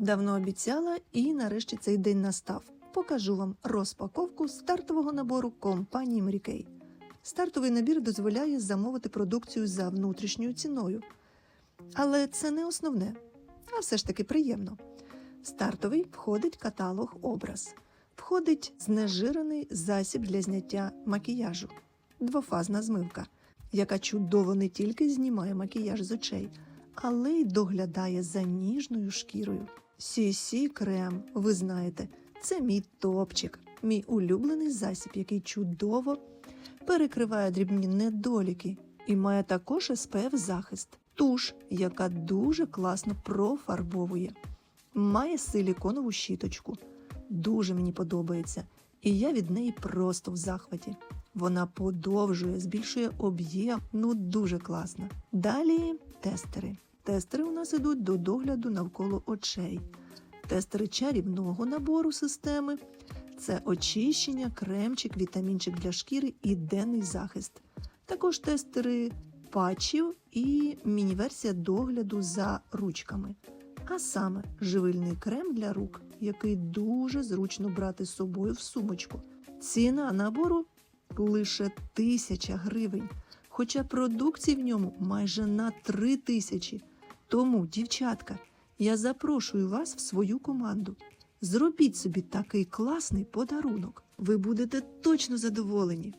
Давно обіцяла, і нарешті цей день настав. Покажу вам розпаковку стартового набору компанії Мрікей. Стартовий набір дозволяє замовити продукцію за внутрішньою ціною. Але це не основне, а все ж таки приємно. Стартовий входить каталог образ, входить знежирений засіб для зняття макіяжу, двофазна змивка, яка чудово не тільки знімає макіяж з очей, але й доглядає за ніжною шкірою. CC крем, ви знаєте, це мій топчик, мій улюблений засіб, який чудово перекриває дрібні недоліки і має також SPF захист, туш, яка дуже класно профарбовує. Має силіконову щіточку. Дуже мені подобається, і я від неї просто в захваті. Вона подовжує, збільшує об'єм, ну дуже класно. Далі тестери. Тестери у нас ідуть до догляду навколо очей. Тестери чарівного набору системи це очищення, кремчик, вітамінчик для шкіри і денний захист. Також тестери патчів і міні-версія догляду за ручками. А саме живильний крем для рук, який дуже зручно брати з собою в сумочку. Ціна набору лише тисяча гривень, хоча продукції в ньому майже на три тисячі. Тому, дівчатка, я запрошую вас в свою команду. Зробіть собі такий класний подарунок. Ви будете точно задоволені.